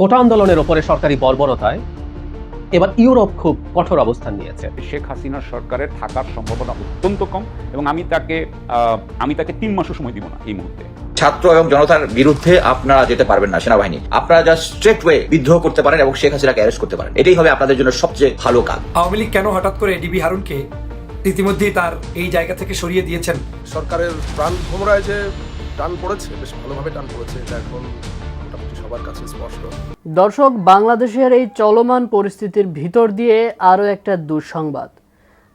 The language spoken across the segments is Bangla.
কোটা আন্দোলনের ওপরে সরকারি বর্বরতায় এবার ইউরোপ খুব কঠোর অবস্থান নিয়েছে। শেখ হাসিনার সরকারের থাকার সম্ভাবনা অত্যন্ত কম এবং আমি তাকে আমি তাকে তিন মাসও সময় দিব না এই মুহূর্তে। ছাত্র এবং জনতার বিরুদ্ধে আপনারা যেতে পারবেন না সেনাবাহিনী। আপনারা জাস্ট স্ট্রেট ওয়ে বিদ্রোহ করতে পারেন এবং শেখ হাসিনাকে অ্যারেস্ট করতে পারেন। এটাই হবে আপনাদের জন্য সবচেয়ে ভালো কাজ। আওয়ামী লীগ কেন হঠাৎ করে ডিবি হারুনকে ইতিমধ্যেই তার এই জায়গা থেকে সরিয়ে দিয়েছেন? সরকারের প্রাণ ভোমরায় যে টান পড়েছে বেশ ভালোভাবে টান পড়েছে। এটা এখন সবার কাছে স্পষ্ট। দর্শক, বাংলাদেশের এই চলমান পরিস্থিতির ভিতর দিয়ে আরও একটা দুঃসংবাদ।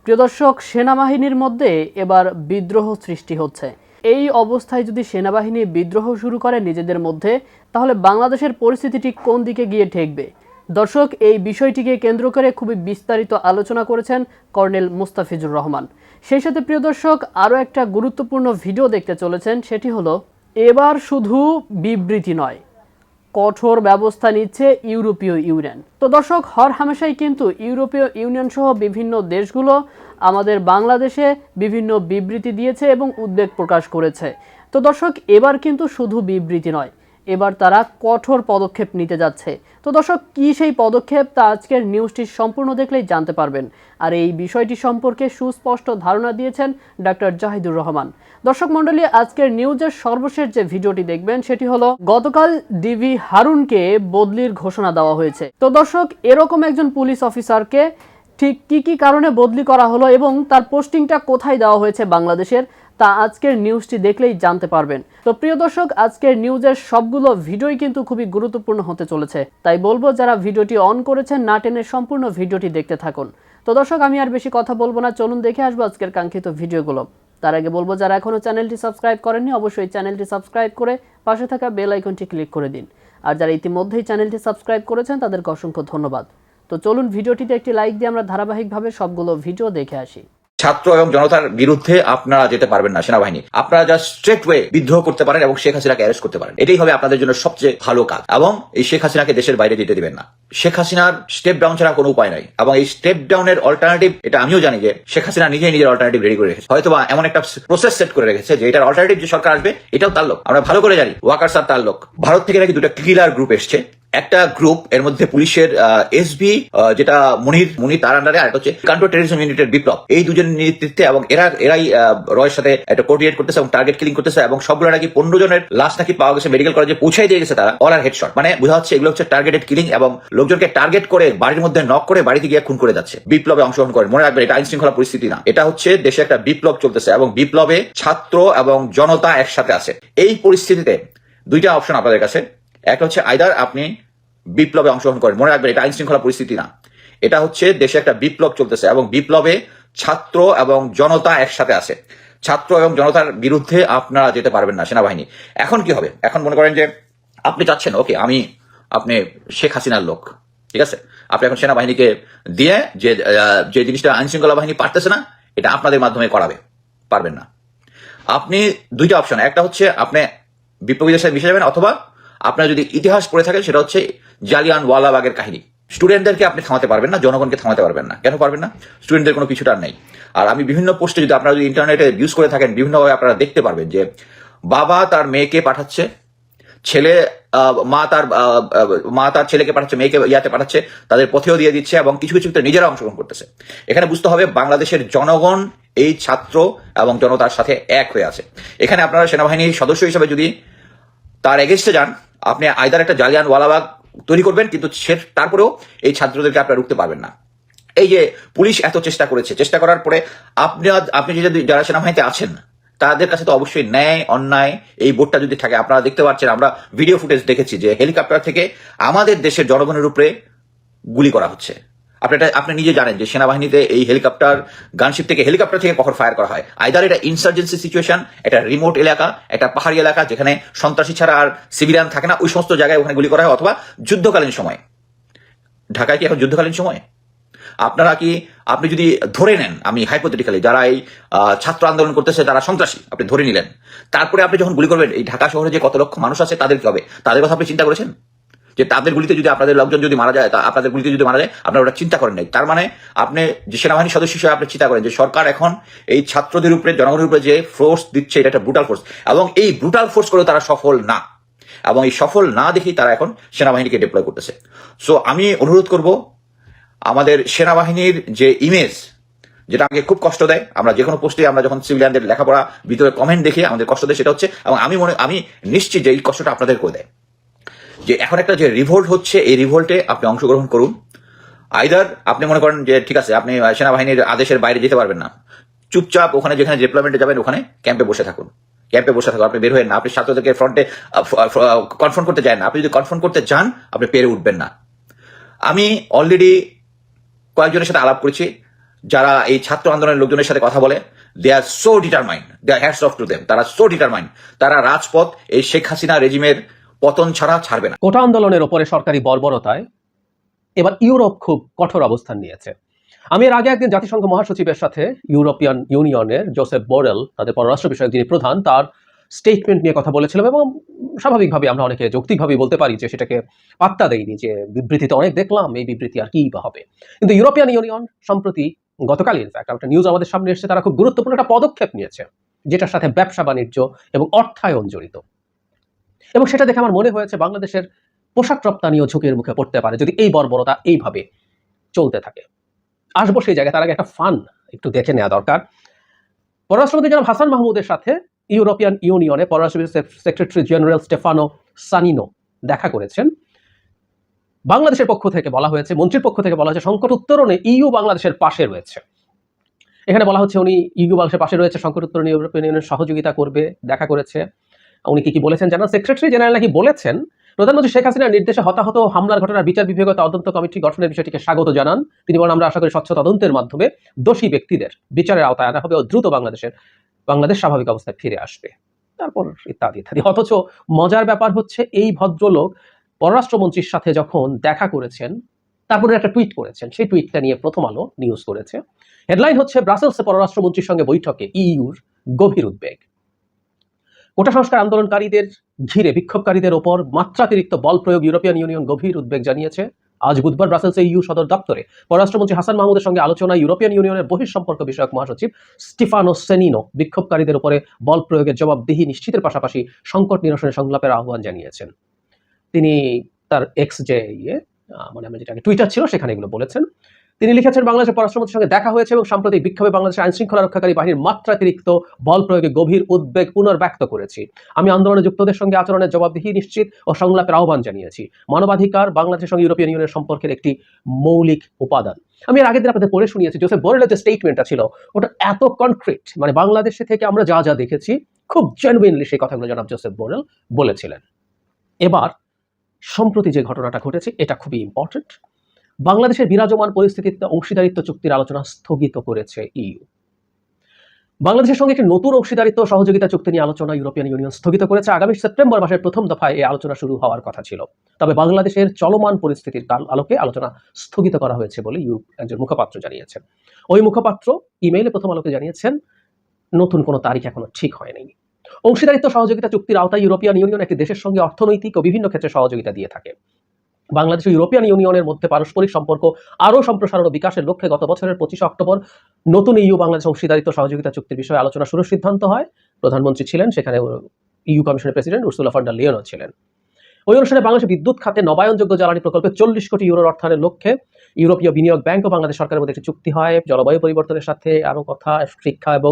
প্রিয় দর্শক, সেনাবাহিনীর মধ্যে এবার বিদ্রোহ সৃষ্টি হচ্ছে। এই অবস্থায় যদি সেনাবাহিনী বিদ্রোহ শুরু করে নিজেদের মধ্যে, তাহলে বাংলাদেশের পরিস্থিতিটি কোন দিকে গিয়ে ঠেকবে? দর্শক, এই বিষয়টিকে কেন্দ্র করে খুবই বিস্তারিত আলোচনা করেছেন কর্নেল মুস্তাফিজুর রহমান। সেই সাথে, প্রিয় দর্শক, আরও একটা গুরুত্বপূর্ণ ভিডিও দেখতে চলেছেন, সেটি হলো, এবার শুধু বিবৃতি নয়। কঠোর ব্যবস্থা নিচ্ছে ইউরোপীয় ইউনিয়ন। তো দর্শক, হর হামেশাই কিন্তু ইউরোপীয় ইউনিয়ন সহ বিভিন্ন দেশগুলো আমাদের বাংলাদেশে বিভিন্ন বিবৃতি দিয়েছে এবং উদ্বেগ প্রকাশ করেছে। তো দর্শক, এবার কিন্তু শুধু বিবৃতি নয় এবার তারা কঠোর পদক্ষেপ নিতে যাচ্ছে। তো দর্শক, কী সেই পদক্ষেপ তা আজকের নিউজটি সম্পূর্ণ দেখলেই জানতে পারবেন। আর এই বিষয়টি সম্পর্কে সুস্পষ্ট ধারণা দিয়েছেন ডক্টর জাহিদুর রহমান। দর্শক মণ্ডলী, আজকের নিউজের সর্বশেষ যে ভিডিওটি দেখবেন, সেটি হলো গতকাল ডিভি হারুনকে বদলির ঘোষণা দেওয়া হয়েছে। তো দর্শক, এরকম একজন পুলিশ অফিসারকে ঠিক কি কি কারণে বদলি করা হলো এবং তার পোস্টিংটা কোথায় দেওয়া হয়েছে বাংলাদেশের? তা আজকের নিউজটি দেখলেই জানতে পারবেন। তো প্রিয় দর্শক, আজকের নিউজের সবগুলো ভিডিওই কিন্তু খুবই গুরুত্বপূর্ণ হতে চলেছে। তাই বলব, যারা ভিডিওটি অন করেছেন, না টেনে সম্পূর্ণ ভিডিওটি দেখতে থাকুন। তো দর্শক, আমি আর বেশি কথা বলব না। চলুন দেখে আসব আজকের কাঙ্ক্ষিত ভিডিওগুলো। তার আগে বলব, যারা এখনও চ্যানেলটি সাবস্ক্রাইব করেননি, অবশ্যই চ্যানেলটি সাবস্ক্রাইব করে পাশে থাকা বেল আইকনটি ক্লিক করে দিন। আর যারা ইতিমধ্যেই চ্যানেলটি সাবস্ক্রাইব করেছেন, তাদেরকে অসংখ্য ধন্যবাদ। তো চলুন ভিডিওটিতে একটি লাইক দিয়ে আমরা ধারাবাহিকভাবে সবগুলো ভিডিও দেখে আসি। ছাত্র এবং জনতার বিরুদ্ধে আপনারা যেতে পারবেন না সেনাবাহিনী। আপনারা জাস্ট স্ট্রেট ওয়ে বিদ্রোহ করতে পারেন এবং শেখ হাসিনাকে অ্যারেস্ট করতে পারেন। এটাই হবে আপনাদের জন্য সবচেয়ে ভালো কাজ। এবং এই শেখ হাসিনাকে দেশের বাইরে যেতে দিবেন না। শেখ হাসিনার স্টেপ ডাউন ছাড়া কোনো উপায় নাই। এবং এই স্টেপ ডাউনের অল্টারনেটিভ এটা আমিও জানি যে শেখ হাসিনা নিজেই নিজের অল্টারনেটিভ রেডি করে রেখেছে। হয়তো বা এমন একটা প্রসেস সেট করে রেখেছে যে এটার অল্টারনেটিভ যে সরকার আসবে, এটাও তার লোক। আমরা ভালো করে জানি, ওয়াকার স্যার তার লোক। ভারত থেকে নাকি দুটো কিলার গ্রুপ এসছে। একটা গ্রুপ এর মধ্যে পুলিশের এসবি যেটা মনির মনির তার আন্ডারে আর হচ্ছে কান্ট্রো টেরিজম ইউনিটের বিপ্লব। এই দুজন নেতৃত্বে এবং এরা, এরাই রয়ের সাথে একটা কোর্ডিনেট করতেছে এবং টার্গেট কিলিং করতেছে এবং সবগুলো নাকি পনেরো জনের লাশ নাকি পাওয়া গেছে মেডিকেল কলেজে পৌঁছাই দিয়ে গেছে তারা অল আর হেডশট মানে বোঝা হচ্ছে এগুলো হচ্ছে টার্গেটেড কিলিং এবং লোকজনকে টার্গেট করে বাড়ির মধ্যে নক করে বাড়িতে গিয়ে খুন করে যাচ্ছে, বিপ্লবে অংশগ্রহণ করেন মনে রাখবেন, এটা আইন শৃঙ্খলা পরিস্থিতি না। এটা হচ্ছে দেশে একটা বিপ্লব চলতেছে এবং বিপ্লবে ছাত্র এবং জনতা একসাথে আছে। এই পরিস্থিতিতে দুইটা অপশন আপনাদের কাছে। একটা হচ্ছে আইদার আপনি বিপ্লবে অংশগ্রহণ করেন, মনে রাখবেন এটা আইন শৃঙ্খলা পরিস্থিতি না। এটা হচ্ছে দেশে একটা বিপ্লব চলতেছে এবং বিপ্লবে ছাত্র এবং জনতা একসাথে আছে। ছাত্র এবং জনতার বিরুদ্ধে আপনারা যেতে পারবেন না সেনাবাহিনী। এখন কি হবে? এখন মনে করেন যে আপনি চাচ্ছেন, ওকে, আমি, আপনি শেখ হাসিনার লোক, ঠিক আছে? আপনি এখন সেনাবাহিনীকে দিয়ে যে যে জিনিসটা আইন শৃঙ্খলা বাহিনী পারতেছে না, এটা আপনাদের মাধ্যমে করাবে, পারবেন না। আপনি দুইটা অপশন একটা হচ্ছে আপনি বিপ্লবীদের সাথে মিশে যাবেন অথবা আপনার যদি ইতিহাস পড়ে থাকেন সেটা হচ্ছে জালিয়ান ওয়ালাবাগের কাহিনী। স্টুডেন্টদেরকে আপনি থামাতে পারবেন না, জনগণকে থামাতে পারবেন না। কেন পারবেন না? স্টুডেন্টদের কোনো পিছুটার নেই। আর আমি বিভিন্ন পোস্টে যদি আপনারা যদি ইন্টারনেটে ইউজ করে থাকেন, বিভিন্নভাবে আপনারা দেখতে পারবেন যে বাবা তার মেয়েকে পাঠাচ্ছে, ছেলে মা তার মা তার ছেলেকে পাঠাচ্ছে, মেয়েকে ইয়াতে পাঠাচ্ছে, তাদের পথেও দিয়ে দিচ্ছে এবং কিছু কিছু নিজেরা অংশগ্রহণ করতেছে। এখানে বুঝতে হবে বাংলাদেশের জনগণ এই ছাত্র এবং জনতার সাথে এক হয়ে আছে। এখানে আপনারা সেনাবাহিনীর সদস্য হিসেবে যদি তার এগেনস্টে যান আপনি আয়দার একটা জালিয়ান ওয়ালাবাগ তৈরি করবেন, কিন্তু তারপরেও এই ছাত্রদেরকে আপনারা রুখতে পারবেন না। এই যে পুলিশ এত চেষ্টা করেছে, চেষ্টা করার পরে আপনি আপনি যদি যারা সেনাবাহিনীতে আছেন, তাদের কাছে তো অবশ্যই ন্যায়, অন্যায় এই বোর্ডটা যদি থাকে, আপনারা দেখতে পাচ্ছেন, আমরা ভিডিও ফুটেজ দেখেছি যে হেলিকপ্টার থেকে আমাদের দেশের জনগণের উপরে গুলি করা হচ্ছে। আপনি এটা আপনি নিজে জানেন যে সেনাবাহিনীতে এই হেলিকপ্টার, গানশিপ থেকে হেলিকপ্টার থেকে কখন ফায়ার করা হয়। আইদার এটা ইনসার্জেন্সি সিচুয়েশন এটা রিমোট এলাকা একটা পাহাড়ি এলাকা, যেখানে সন্ত্রাসী ছাড়া আর সিভিলিয়ান থাকে না, ওই সমস্ত জায়গায় ওখানে গুলি করা হয়, অথবা যুদ্ধকালীন সময়। ঢাকায় কি এখন যুদ্ধকালীন সময়? আপনারা কি আপনি যদি ধরে নেন, আমি হাইপোথেটিক্যালি যারা এই ছাত্র আন্দোলন করতেছে, তারা সন্ত্রাসী, আপনি ধরে নিলেন। তারপরে আপনি যখন গুলি করবেন, এই ঢাকা শহরে যে কত লক্ষ মানুষ আছে, তাদের কি হবে? তাদের কথা আপনি চিন্তা করেছেন? যে তাদের গুলিতে যদি আপনাদের লোকজন যদি মারা যায়, তা আপনাদের গুলিতে যদি মারা যায়, আপনারা ওটা চিন্তা করেন নাই। তার মানে আপনি যে সেনাবাহিনীর সদস্য হিসেবে আপনি চিন্তা করেন যে সরকার এখন এই ছাত্রদের উপরে, জনগণের উপরে যে ফোর্স দিচ্ছে, এটা একটা ব্রুটাল ফোর্স এবং এই ব্রুটাল ফোর্স করে তারা সফল না। এবং এই সফল না দেখেই তারা এখন সেনাবাহিনীকে ডিপ্লয় করতেছে। সো আমি অনুরোধ করব, আমাদের সেনাবাহিনীর যে ইমেজ যেটা আমাকে খুব কষ্ট দেয়, আমরা যে কোনো পোস্টে আমরা যখন সিভিলিয়ানদের লেখাপড়া ভিতরে কমেন্ট দেখি, আমাদের কষ্ট দেয় সেটা হচ্ছে, এবং আমি মনে, আমি নিশ্চিত যে এই কষ্টটা আপনাদের করে দেয়। যে এখন একটা যে রিভোল্ট হচ্ছে, এই রিভোল্টে আপনি অংশগ্রহণ করুন। আইদার আপনি মনে করেন যে, ঠিক আছে, আপনি সেনাবাহিনীর আদেশের বাইরে যেতে পারবেন না। চুপচাপ ওখানে যেখানে ডিপ্লয়মেন্টে যাবেন, ওখানে ক্যাম্পে বসে থাকুন। ক্যাম্পে বসে থাকুন, আপনি বের হয়ে না, আপনি ছাত্রদেরকে ফ্রন্টে কনফার্ম করতে যায় না। আপনি যদি কনফার্ম করতে যান, আপনি পেরে উঠবেন না। আমি অলরেডি কয়েকজনের সাথে আলাপ করেছি, যারা এই ছাত্র আন্দোলনের লোকজনের সাথে কথা বলে। They are so determined they are hats off to them তারা সো ডিটারমাইন্ড তারা রাজপথ এই শেখ হাসিনা রেজিমের পতন ছাড়া ছাড়বে না। কোটা আন্দোলনের ওপরে সরকারি বর্বরতায় এবার ইউরোপ খুব কঠোর অবস্থান নিয়েছে। আমি এর আগে একদিন জাতিসংঘ মহাসচিবের সাথে ইউরোপিয়ান ইউনিয়নের জোসেফ বোরেল, তাদের পররাষ্ট্র বিষয়ক যিনি প্রধান, তার স্টেটমেন্ট নিয়ে কথা বলেছিলাম এবং স্বাভাবিকভাবে আমরা অনেকে যৌক্তিকভাবে বলতে পারি যে সেটাকে পাত্তা দেয়নি যে বিবৃতিতে অনেক দেখলাম, এই বিবৃতি আর কি বা হবে। কিন্তু ইউরোপিয়ান ইউনিয়ন সম্প্রতি গতকালই ইনফ্যাক্ট একটা নিউজ আমাদের সামনে এসেছে, তারা খুব গুরুত্বপূর্ণ একটা পদক্ষেপ নিয়েছে, যেটার সাথে ব্যবসা বাণিজ্য এবং অর্থায়ন জড়িত। এবং সেটা দেখে আমার মনে হয়েছে বাংলাদেশের পোশাক রপ্তানিও ঝুঁকির মুখে পড়তে পারে যদি এই বর্বরতা এইভাবে চলতে থাকে। আসব সেই জায়গায়, তার আগে একটা ফান একটু দেখে নেওয়া দরকার। পররাষ্ট্রমন্ত্রী জনাব হাসান মাহমুদের সাথে ইউরোপিয়ান ইউনিয়নে পররাষ্ট্র সেক্রেটারি জেনারেল স্টেফানো সানিনো দেখা করেছেন। বাংলাদেশের পক্ষ থেকে বলা হয়েছে, মন্ত্রীর পক্ষ থেকে বলা হয়েছে, সংকট উত্তরণে ইইউ বাংলাদেশের পাশে রয়েছে। এখানে বলা হচ্ছে উনি ইউ বাংলাদেশের পাশে রয়েছে, সংকট উত্তরণে ইউরোপিয়ান ইউনিয়নের সহযোগিতা করবে, দেখা করেছে। উনি কি কি বলেছেন জানান? সেক্রেটারি জেনারেল নাকি বলেছেন প্রধানমন্ত্রী শেখ হাসিনার নির্দেশে হতাহত হামলার ঘটনার বিচার বিভাগীয় তদন্ত কমিটি গঠনের বিষয়টিকে স্বাগত জানান। তিনি বলেন, আমরা আশা করি স্বচ্ছ তদন্তের মাধ্যমে দোষী ব্যক্তিদের বিচারের আওতায় আনা হবে ও দ্রুত বাংলাদেশের, বাংলাদেশ স্বাভাবিক অবস্থায় ফিরে আসবে। তারপর ইত্যাদি ইত্যাদি। অথচ মজার ব্যাপার হচ্ছে, এই ভদ্রলোক পররাষ্ট্রমন্ত্রীর সাথে যখন দেখা করেছেন, তারপরে একটা টুইট করেছেন। সেই টুইটটা নিয়ে প্রথম আলো নিউজ করেছে। হেডলাইন হচ্ছে, ব্রাসেলসে পররাষ্ট্রমন্ত্রীর সঙ্গে বৈঠকে ইইউর গভীর উদ্বেগ। কোটা সংস্কার আন্দোলনকারীদের ঘিরে, বিক্ষোভকারীদের ওপর মাত্রাতিরিক্ত বল প্রয়োগ ইউরোপিয়ান ইউনিয়ন গভীর উদ্বেগ জানিয়েছে। আজ বুধবার ব্রাসেলসে ইউ সদর দপ্তরে পররাষ্ট্রমন্ত্রী হাসান মাহমুদের সঙ্গে আলোচনায় ইউরোপিয়ান ইউনিয়নের বহিঃসম্পর্ক বিষয়ক মহাসচিব স্টিফানো সেনিনো বিক্ষোভকারীদের উপরে বল প্রয়োগের জবাবদিহি নিশ্চিতের পাশাপাশি সংকট নিরসনে সংলাপের আহ্বান জানিয়েছেন। তিনি তার এক্স যে ইয়ে মানে আমরা যেটাকে টুইটার ছিল সেখানে এগুলো বলেছেন। তিনি লিখেছেন, বাংলাদেশের পররাষ্ট্রমন্ত্রীর সঙ্গে দেখা হয়েছে এবং সাম্প্রতিক বিক্ষোভে বাংলাদেশের আইন শৃঙ্খলা রক্ষাকারী বাহিনীর মাত্রাতিরিক্ত বল প্রয়োগে গভীর উদ্বেগ পুনর্ব্যক্ত করেছি। আমি আন্দোলনে যুক্তদের সঙ্গে আচরণের জবাবদিহি নিশ্চিত ও সংলাপের আহ্বান জানিয়েছি। মানবাধিকার, বাংলাদেশের সঙ্গে ইউরোপিয়ান ইউনিয়নের সম্পর্কের একটি মৌলিক উপাদান। আমি এর আগের দিন আপনাদের পড়ে শুনিয়েছি, জোসেফ বোরেলের যে স্টেটমেন্টটা ছিল, ওটা এত কনক্রিট মানে বাংলাদেশে থেকে আমরা যা যা দেখেছি, খুব জেনুইনলি সেই কথাগুলো জনাব জোসেফ বোরেল বলেছিলেন। এবার, সম্প্রতি যে ঘটনাটা ঘটেছে, এটা খুবই ইম্পর্টেন্ট বাংলাদেশের বিরাজমান পরিস্থিতিতে অংশীদারিত্ব চুক্তির আলোচনা স্থগিত করেছে ইইউ বাংলাদেশের সঙ্গে একটি নতুন অংশীদারিত্ব সহযোগিতা চুক্তি নিয়ে আলোচনা ইউরোপিয়ান ইউনিয়ন স্থগিত করেছে। আগামী সেপ্টেম্বর মাসের প্রথম দফায় এই আলোচনা শুরু হওয়ার কথা ছিল। তবে বাংলাদেশের চলমান পরিস্থিতির আলোকে আলোচনা স্থগিত করা হয়েছে বলে ইউরোপ একজন মুখপাত্র জানিয়েছেন। ওই মুখপাত্র ইমেইলে প্রথম আলোকে জানিয়েছেন, নতুন কোনো তারিখ এখনও ঠিক হয়নি। অংশীদারিত্ব সহযোগিতা চুক্তির আওতায় ইউরোপিয়ান ইউনিয়ন একটি দেশের সঙ্গে অর্থনৈতিক ও বিভিন্ন ক্ষেত্রে সহযোগিতা দিয়ে থাকে। বাংলাদেশ ইউরোপিয়ান ইউনিয়নের মধ্যে পারস্পরিক সম্পর্ক আরও সম্প্রসারণ ও বিকাশের লক্ষ্যে গত বছরের পঁচিশে অক্টোবর নতুন ইউ বাংলাদেশ অংশীদারিত্ব সহযোগিতা চুক্তির বিষয়ে আলোচনা শুরুর সিদ্ধান্ত হয়। প্রধানমন্ত্রী ছিলেন, সেখানে ইউ কমিশনের প্রেসিডেন্ট উর্সুলা ফান্ডার লিওনও ছিলেন। ওই অনুষ্ঠানে বাংলাদেশ বিদ্যুৎ খাতে নবায়নযোগ্য জ্বালানি প্রকল্পে চল্লিশ কোটি ইউরোর অর্থায়নের লক্ষ্যে ইউরোপীয় বিনিয়োগ ব্যাংক ও বাংলাদেশ সরকারের মধ্যে একটি চুক্তি হয়। জলবায়ু পরিবর্তনের সাথে আরও কথা, শিক্ষা এবং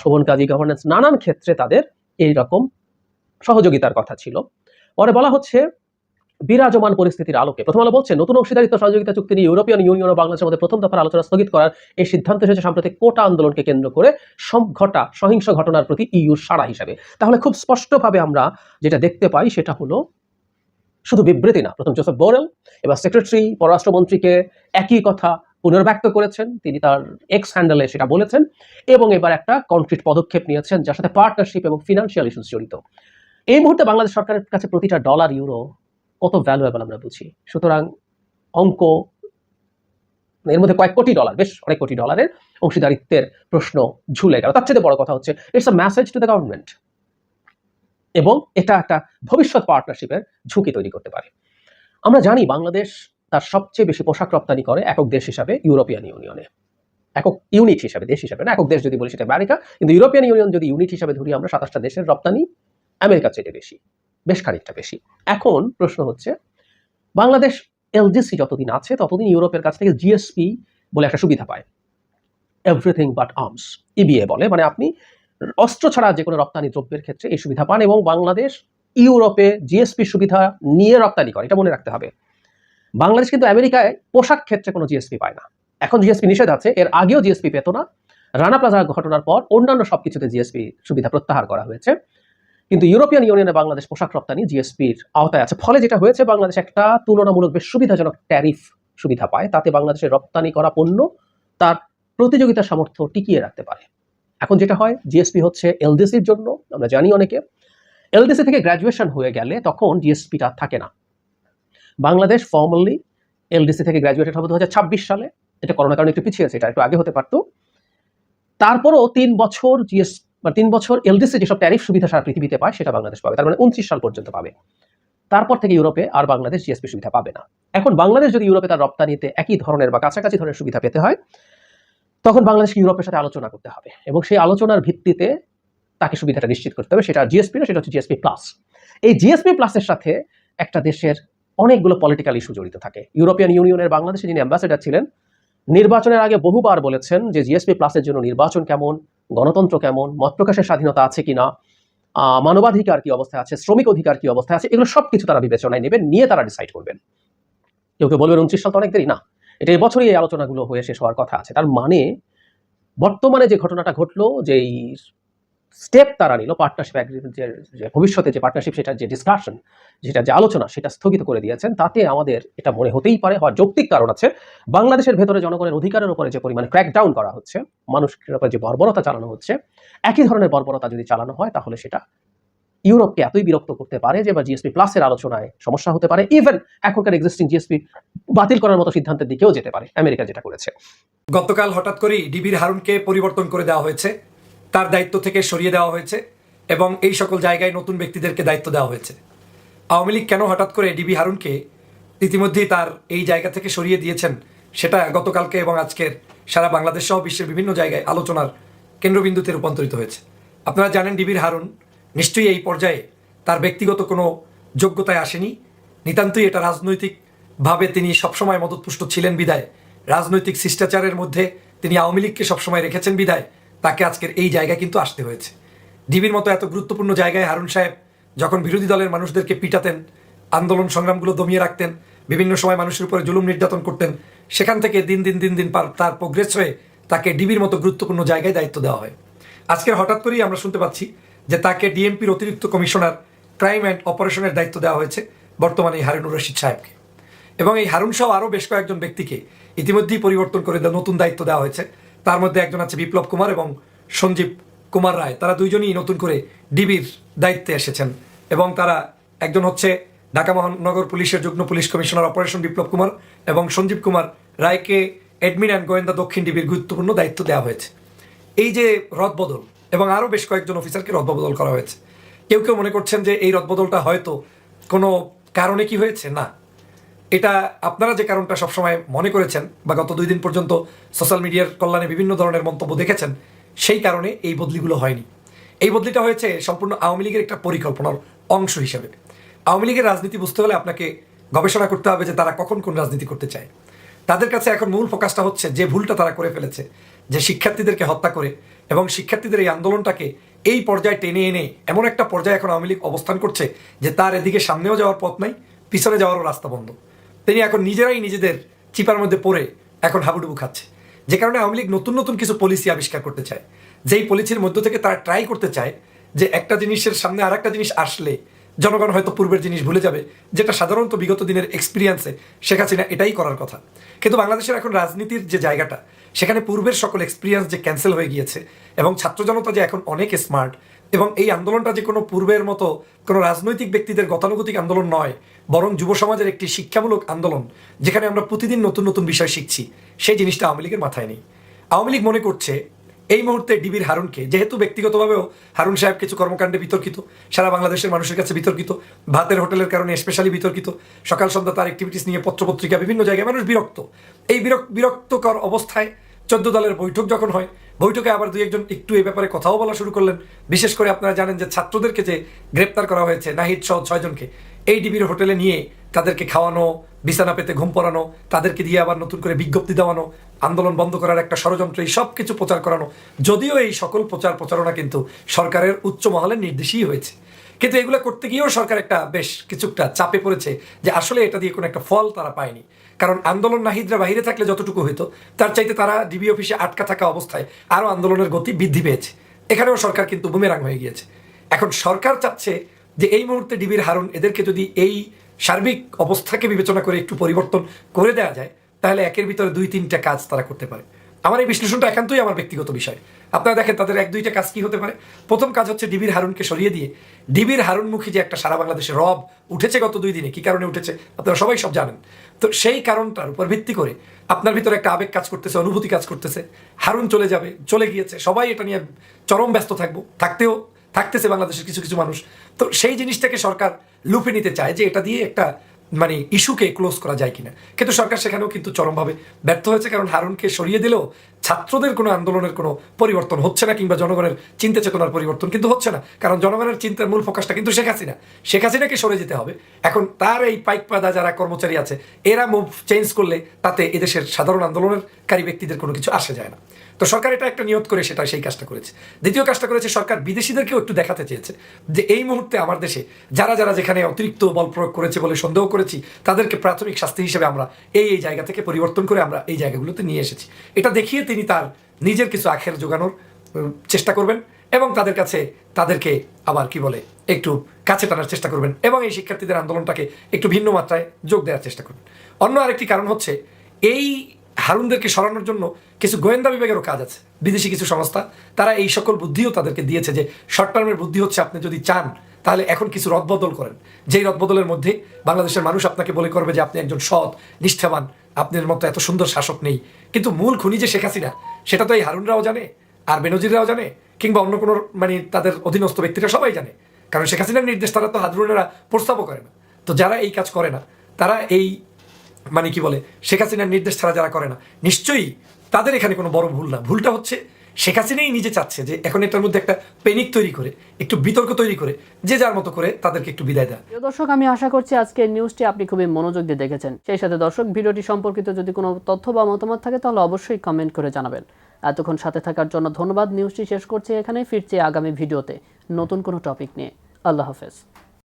শোভন কাজী গভর্নেন্স নানান ক্ষেত্রে তাদের এই রকম সহযোগিতার কথা ছিল। পরে বলা হচ্ছে বিরাজমান পরিস্থিতির আলোকে। প্রথম আলো বলছে, নতুন অংশীদারিত্ব, সহযোগিতা চুক্তি নিয়ে ইউরোপিয়ান ইউনিয়ন ও বাংলাদেশের মধ্যে প্রথম দফার আলোচনা স্থগিত করার এই সিদ্ধান্ত এসেছে সাম্প্রতিক কোটা আন্দোলনকে কেন্দ্র করে ঘটা, সহিংস ঘটনার প্রতি ইউর সাড়া হিসাবে। তাহলে খুব স্পষ্টভাবে আমরা যেটা দেখতে পাই সেটা হলো, শুধু বিবৃতি না, প্রথম জোসেফ বোরেল, এবার সেক্রেটারি, পররাষ্ট্রমন্ত্রীকে একই কথা পুনর্ব্যক্ত করেছেন, তিনি তার এক্স হ্যান্ডেলে সেটা বলেছেন, এবং এবার একটা কনক্রিট পদক্ষেপ নিয়েছেন, যার সাথে পার্টনারশিপ এবং ফিনান্সিয়াল ইস্যুস জড়িত। এই মুহূর্তে বাংলাদেশ সরকারের কাছে প্রতিটা ডলার ইউরো কত ভ্যালুয়েবল আমরা বুঝি। সুতরাং অঙ্ক, এর মধ্যে কয়েক কোটি ডলার বেশ অনেক কোটি ডলারের অংশীদারিত্বের প্রশ্ন ঝুলে গেল। তার চেয়ে বড় কথা হচ্ছে it's a message to the government এবং এটা একটা ভবিষ্যৎ পার্টনারশিপের ঝুঁকি তৈরি করতে পারে। আমরা জানি বাংলাদেশ তার সবচেয়ে বেশি পোশাক রপ্তানি করে একক দেশ হিসাবে ইউরোপিয়ান ইউনিয়নে। একক ইউনিট হিসাবে, দেশ হিসাবে না, একক দেশ যদি বলি সেটা আমেরিকা, কিন্তু ইউরোপিয়ান ইউনিয়ন যদি ইউনিট হিসাবে ধরি আমরা, সাতাশটা দেশের রপ্তানি আমেরিকার চেয়ে বেশি। বেশ খানিকটা বেশি। এখন প্রশ্ন হচ্ছে, বাংলাদেশ এলডিসি যতদিন আছে, ততদিন ইউরোপের কাছ থেকে জিএসপি বলে একটা সুবিধা পায়। এভরিথিং বাট আর্মস ইবিএ বলে। মানে আপনি অস্ত্র ছাড়া যে কোনো রপ্তানি দ্রব্যের ক্ষেত্রে এই সুবিধা পান এবং বাংলাদেশ ইউরোপে জিএসপি সুবিধা নিয়ে রপ্তানি করে, এটা মনে রাখতে হবে। বাংলাদেশ কিন্তু আমেরিকায় পোশাক ক্ষেত্রে কোনো জিএসপি পায় না। এখন জিএসপি নিষেধ আছে, এর আগেও জিএসপি পেত না। রানা প্লাজা ঘটনার পর অন্যান্য সবকিছুতে জিএসপি সুবিধা প্রত্যাহার করা হয়েছে। কিন্তু ইউরোপিয়ান ইউনিয়নে বাংলাদেশ পোশাক রপ্তানি জিএসপির আওতায় আছে। ফলে যেটা হয়েছে, বাংলাদেশ একটা তুলনামূলক বেশ সুবিধাজনক ট্যারিফ সুবিধা পায়। তাতে বাংলাদেশের রপ্তানি করা পণ্য তার প্রতিযোগিতার সামর্থ্য টিকিয়ে রাখতে পারে। এখন যেটা হয়, জিএসপি হচ্ছে এলডিসির জন্য, আমরা জানি অনেকে। এলডিসি থেকে গ্র্যাজুয়েশন হয়ে গেলে তখন জিএসপিটা থাকে না। বাংলাদেশ ফর্মালি এলডিসি থেকে গ্র্যাজুয়েটেড হবে দু হাজার ছাব্বিশ সালে। এটা করোনার কারণে একটু পিছিয়ে আছে, এটা একটু আগে হতে পারতো। তারপরও তিন বছর জিএস বা তিন বছর এলডিসি যেসব ট্যারিফ সুবিধা সারা পৃথিবীতে পায়, সেটা বাংলাদেশ পাবে। তার মানে উনত্রিশ সাল পর্যন্ত পাবে। তারপর থেকে ইউরোপে আর বাংলাদেশ জিএসপি সুবিধা পাবে না। এখন বাংলাদেশ যদি ইউরোপে তার রপ্তানিতে একই ধরনের বা কাছাকাছি ধরনের সুবিধা পেতে হয়, তখন বাংলাদেশকে ইউরোপের সাথে আলোচনা করতে হবে এবং সেই আলোচনার ভিত্তিতে তাকে সুবিধাটা নিশ্চিত করতে হবে। সেটা জিএসপি না সেটা হচ্ছে জিএসপি প্লাস এই জিএসপি প্লাসের সাথে একটা দেশের অনেকগুলো পলিটিক্যাল ইস্যু জড়িত থাকে। ইউরোপিয়ান ইউনিয়নের বাংলাদেশে যিনি অ্যাম্বাসেডার ছিলেন, নির্বাচনের আগে বহুবার বলেছেন যে জিএসপি প্লাসের জন্য নির্বাচন কেমন গণতন্ত্র কেমন? মত প্রকাশের স্বাধীনতা আছে কিনা? মানবাধিকার কি অবস্থায় আছে? শ্রমিক অধিকার কি অবস্থায় আছে? এগুলো সব কিছু তারা বিবেচনায় নেবেন, নিয়ে তারা ডিসাইড করবেন। কেউ কেউ বলবেন উনত্রিশ সাল তো অনেক দেরি না। এটা এবছরই এই আলোচনাগুলো হয়ে শেষ হওয়ার কথা আছে। তার মানে বর্তমানে যে ঘটনাটা ঘটলো যে স্টেপ তারা নিল পার্টনারশিপ যে ভবিষ্যতে যে পার্টনারশিপ সেটার যে ডিসকাশন যেটা যে আলোচনা, সেটা স্থগিত করে দিয়েছেন। তাতে আমাদের এটা মনে হতেই পারে, হওয়ার যৌক্তিক কারণ আছে। বাংলাদেশের ভেতরে জনগণের অধিকারের উপরে যে পরিমাণে ক্র্যাকডাউন করা হচ্ছে, মানুষের উপরে যে বর্বরতা চালানো হচ্ছে, একই ধরনের বর্বরতা যদি চালানো হয়, তাহলে সেটা ইউরোপকে এতই বিরক্ত করতে পারে যে বা জিএসপি প্লাসের আলোচনায় সমস্যা হতে পারে। ইভেন এখনকার এক্সিস্টিং জিএসপি বাতিল করার মতো সিদ্ধান্তের দিকেও যেতে পারে, আমেরিকা যেটা করেছে। গতকাল হঠাৎ করেই ডিবির হারুনকে পরিবর্তন করে দেওয়া হয়েছে। তার দায়িত্ব থেকে সরিয়ে দেওয়া হয়েছে এবং এই সকল জায়গায় নতুন ব্যক্তিদেরকে দায়িত্ব দেওয়া হয়েছে। আওয়ামী লীগ কেন হঠাৎ করে ডিবি হারুনকে ইতিমধ্যেই তার এই জায়গা থেকে সরিয়ে দিয়েছেন, সেটা গতকালকে এবং আজকের সারা বাংলাদেশ সহ বিশ্বের বিভিন্ন জায়গায় আলোচনার কেন্দ্রবিন্দুতে রূপান্তরিত হয়েছে। আপনারা জানেন ডিবির হারুন নিশ্চয়ই এই পর্যায়ে তার ব্যক্তিগত কোনো যোগ্যতায় আসেনি। নিতান্তই এটা রাজনৈতিকভাবে তিনি সবসময় মদতপুষ্ট ছিলেন বিদায়। রাজনৈতিক শিষ্টাচারের মধ্যে তিনি আওয়ামী লীগকে সবসময় রেখেছেন বিদায়। তাকে আজকের এই জায়গায় কিন্তু আসতে হয়েছে। ডিবির মতো এত গুরুত্বপূর্ণ জায়গায় হারুন সাহেব যখন বিরোধী দলের মানুষদেরকে পিটাতেন, আন্দোলন সংগ্রামগুলো দমিয়ে রাখতেন, বিভিন্ন সময় মানুষের উপরে জুলুম নির্যাতন করতেন, সেখান থেকে দিন দিন দিন দিন তার প্রোগ্রেস হয়ে তাকে ডিবির মতো গুরুত্বপূর্ণ জায়গায় দায়িত্ব দেওয়া হয়। আজকের হঠাৎ করেই আমরা শুনতে পাচ্ছি যে তাকে ডিএমপির অতিরিক্ত কমিশনার ক্রাইম অ্যান্ড অপারেশনের দায়িত্ব দেওয়া হয়েছে বর্তমানে এই হারুনুর রশিদ সাহেবকে। এবং এই হারুন সহ আরও বেশ কয়েকজন ব্যক্তিকে ইতিমধ্যেই পরিবর্তন করে নতুন দায়িত্ব দেওয়া হয়েছে। তার মধ্যে একজন আছে বিপ্লব কুমার এবং সঞ্জীব কুমার রায়। তারা দুইজনই নতুন করে ডিবির দায়িত্বে এসেছেন এবং তারা একজন হচ্ছে ঢাকা মহানগর পুলিশের যুগ্ম police commissioner operation Biplab Kumar এবং সঞ্জীব কুমার রায়কে অ্যাডমিন অ্যান্ড গোয়েন্দা দক্ষিণ ডিবির গুরুত্বপূর্ণ দায়িত্ব দেওয়া হয়েছে। এই যে রদবদল এবং আরও বেশ কয়েকজন অফিসারকে রদবদল করা হয়েছে। কেউ কেউ মনে করছেন যে এই রদবদলটা হয়তো কোনো কারণে কি হয়েছে? না। এটা আপনারা যে কারণটা সবসময় মনে করেছেন বা গত দুই দিন পর্যন্ত সোশ্যাল মিডিয়ার কল্যাণে বিভিন্ন ধরনের মন্তব্য দেখেছেন, সেই কারণে এই বদলিগুলো হয়নি। এই বদলিটা হয়েছে সম্পূর্ণ আওয়ামী লীগের একটা পরিকল্পনার অংশ হিসেবে। আওয়ামী লীগের রাজনীতি বুঝতে হলে আপনাকে গবেষণা করতে হবে যে তারা কখন কোন রাজনীতি করতে চায়। তাদের কাছে এখন মূল ফোকাসটা হচ্ছে যে ভুলটা তারা করে ফেলেছে, যে শিক্ষার্থীদেরকে হত্যা করে এবং শিক্ষার্থীদের এই আন্দোলনটাকে এই পর্যায়ে টেনে এনে এমন একটা পর্যায়ে এখন আওয়ামী লীগ অবস্থান করছে যে তার এদিকে সামনেও যাওয়ার পথ নাই, পিছনে যাওয়ারও রাস্তা বন্ধ। তিনি এখন নিজেরাই নিজেদের চিপার মধ্যে পড়ে এখন হাবুডুবু খাচ্ছে। যে কারণে আওয়ামী লীগ নতুন নতুন কিছু পলিসি আবিষ্কার করতে চায়। যেই পলিসির মধ্য থেকে তারা ট্রাই করতে চায় যে একটা জিনিসের সামনে আর একটা জিনিস আসলে জনগণ হয়তো পূর্বের জিনিস ভুলে যাবে, যেটা সাধারণত বিগত দিনের এক্সপিরিয়েন্সে শেখ হাসিনা এটাই করার কথা। কিন্তু বাংলাদেশের এখন রাজনীতির যে জায়গাটা সেখানে পূর্বের সকল এক্সপিরিয়েন্স যে ক্যান্সেল হয়ে গিয়েছে এবং ছাত্র জনতা যে এখন অনেক স্মার্ট এবং এই আন্দোলনটা যে কোনো পূর্বের মতো কোনো রাজনৈতিক ব্যক্তিদের গতানুগতিক আন্দোলন নয়, বরং যুব সমাজের একটি শিক্ষামূলক আন্দোলন যেখানে আমরা প্রতিদিন নতুন নতুন বিষয় শিখছি, সেই জিনিসটা আওয়ামী লীগের মাথায় নেই। আওয়ামী লীগ মনে করছে এই মুহূর্তে ডিবির হারুনকে, যেহেতু ব্যক্তিগতভাবেও হারুন সাহেব কিছু কর্মকাণ্ডে বিতর্কিত, সারা বাংলাদেশের মানুষের কাছে বিতর্কিত, ভাতের হোটেলের কারণে স্পেশালি বিতর্কিত, সকাল সন্ধ্যা তার অ্যাক্টিভিটিস নিয়ে পত্রপত্রিকা, বিভিন্ন জায়গায় মানুষ বিরক্ত। এই বিরক বিরক্তকর অবস্থায় চোদ্দ দলের বৈঠক যখন হয়, বৈঠকে আবার দুই একজন একটু এই ব্যাপারে কথাও বলা শুরু করলেন। বিশেষ করে আপনারা জানেন যে ছাত্রদেরকে যে গ্রেপ্তার করা হয়েছে, নাহিদ সহ ছয়জনকে, এই ডিবির হোটেলে নিয়ে তাদেরকে খাওয়ানো, বিছানা পেতে ঘুম পড়ানো, তাদেরকে দিয়ে আবার নতুন করে বিজ্ঞপ্তি দেওয়ানো, আন্দোলন বন্ধ করার একটা ষড়যন্ত্র, এই সব কিছু প্রচার করানো। যদিও এই সকল প্রচার প্রচারণা কিন্তু সরকারের উচ্চ মহলের নির্দেশই হয়েছে। কিন্তু এগুলো করতে গিয়েও সরকার একটা বেশ কিছুটা চাপে পড়েছে যে আসলে এটা দিয়ে কোনো একটা ফল তারা পায়নি। কারণ আন্দোলন নাহিদরা বাহিরে থাকলে যতটুকু হইতো, তার চাইতে তারা ডিবি অফিসে আটকা থাকা অবস্থায় আরও আন্দোলনের গতি বৃদ্ধি পেয়েছে। এখানেও সরকার কিন্তু বুমেরাং হয়ে গিয়েছে। এখন সরকার চাচ্ছে যে এই মুহূর্তে ডিবির হারুন, এদেরকে যদি এই সার্বিক অবস্থাকে বিবেচনা করে একটু পরিবর্তন করে দেওয়া যায়, তাহলে একের ভিতরে দুই তিনটা কাজ তারা করতে পারে। আমার এই বিশ্লেষণটা একান্তই আমার ব্যক্তিগত বিষয়। আপনারা দেখেন তাদের এক দুইটা কাজ কি হতে পারে। প্রথম কাজ হচ্ছে ডিবির হারুনকে সরিয়ে দিয়ে, ডিবির হারুনমুখী যে একটা সারা বাংলাদেশে রব উঠেছে গত দুই দিনে, কি কারণে উঠেছে আপনারা সবাই সব জানেন। তো সেই কারণটার উপর ভিত্তি করে আপনার ভিতরে একটা আবেগ কাজ করতেছে, অনুভূতি কাজ করতেছে। হারুন চলে যাবে, চলে গিয়েছে, সবাই এটা নিয়ে চরম ব্যস্ত থাকব, থাকতেও থাকতেছে বাংলাদেশের কিছু কিছু মানুষ। তো সেই জিনিসটাকে সরকার লুপে নিতে চায় যে এটা দিয়ে একটা মানে ইস্যুকে ক্লোজ করা যায় কিনা। কিন্তু সরকার সেখানেও কিন্তু চরমভাবে ব্যর্থ হয়েছে, কারণ হারুনকে সরিয়ে দিলেও ছাত্রদের কোনো আন্দোলনের কোনো পরিবর্তন হচ্ছে না, কিংবা জনগণের চিন্তা চেতনার পরিবর্তন কিন্তু হচ্ছে না। কারণ জনগণের চিন্তার মূল ফোকাসটা কিন্তু শেখ হাসিনা। শেখ হাসিনাকে সরে যেতে হবে। এখন তার এই পাইক পাদা যারা কর্মচারী আছে, এরা মুভ চেঞ্জ করলে তাতে এদেশের সাধারণ আন্দোলনেরকারী ব্যক্তিদের কোনো কিছু আসে যায় না। তো সরকার এটা একটা নিয়ত করে সেটা সেই কাজটা করেছে। দ্বিতীয় কাজটা করেছে সরকার বিদেশিদেরকেও একটু দেখাতে চেয়েছে যে এই মুহূর্তে আমার দেশে যারা যারা যেখানে অতিরিক্ত বল প্রয়োগ করেছে বলে সন্দেহ করেছি, তাদেরকে প্রাথমিক শাস্তি হিসেবে আমরা এই এই জায়গা থেকে পরিবর্তন করে আমরা এই জায়গাগুলোতে নিয়ে এসেছি। এটা দেখিয়ে তিনি তার নিজের কিছু আখের জোগানোর চেষ্টা করবেন এবং তাদের কাছে তাদেরকে আবার কি বলে, একটু কাছে টানার চেষ্টা করবেন এবং এই শিক্ষার্থীদের আন্দোলনটাকে একটু ভিন্ন মাত্রায় যোগ দেওয়ার চেষ্টা করবেন। অন্য আরেকটি কারণ হচ্ছে এই হারুনদেরকে সরানোর জন্য কিছু গোয়েন্দা বিভাগেরও কাজ আছে। বিদেশি কিছু সংস্থা, তারা এই সকল বুদ্ধিও তাদেরকে দিয়েছে যে শর্ট টার্মের বুদ্ধি হচ্ছে আপনি যদি চান, তাহলে এখন কিছু রদবদল করেন। যেই রদবদলের মধ্যে বাংলাদেশের মানুষ আপনাকে বলে করবে যে, আপনি একজন সৎ, নিষ্ঠাবান, আপনার মতো এত সুন্দর শাসক নেই। কিন্তু মূল খুনি যে শেখ হাসিনা, সেটা তো এই হারুনরাও জানে, আর বেনজিররাও জানে, কিংবা অন্য কোনো মানে তাদের অধীনস্থ ব্যক্তিরা সবাই জানে। কারণ শেখ হাসিনার নির্দেশ, তারা তো হাদরুনেরা প্রস্তাবও করে না। তো যারা এই কাজ করে না, তারা এই মানে কি বলে, শেখ হাসিনার নির্দেশ ছাড়া যারা করে না। নিশ্চয়ই তাদের এখানে কোনো বড় ভুল না। ভুলটা হচ্ছে শেখ হাসিনাই নিজে চাচ্ছে যে এখন এটার মধ্যে একটা পেনিক তৈরি করে, একটু বিতর্ক তৈরি করে, যে যার মতো করে তাদেরকে একটু বিদায় দেয়। প্রিয় দর্শক, আমি আশা করছি আজকের নিউজটি আপনি খুবই মনোযোগ দিয়ে দেখেছেন। সেই সাথে দর্শক, ভিডিওটি সম্পর্কিত যদি কোনো তথ্য বা মতামত থাকে, তাহলে অবশ্যই কমেন্ট করে জানাবেন। এতক্ষণ সাথে থাকার জন্য ধন্যবাদ। নিউজটি শেষ করছি এখানে ফিরছি আগামী ভিডিওতে নতুন কোনো টপিক নিয়ে। আল্লাহ হাফেজ।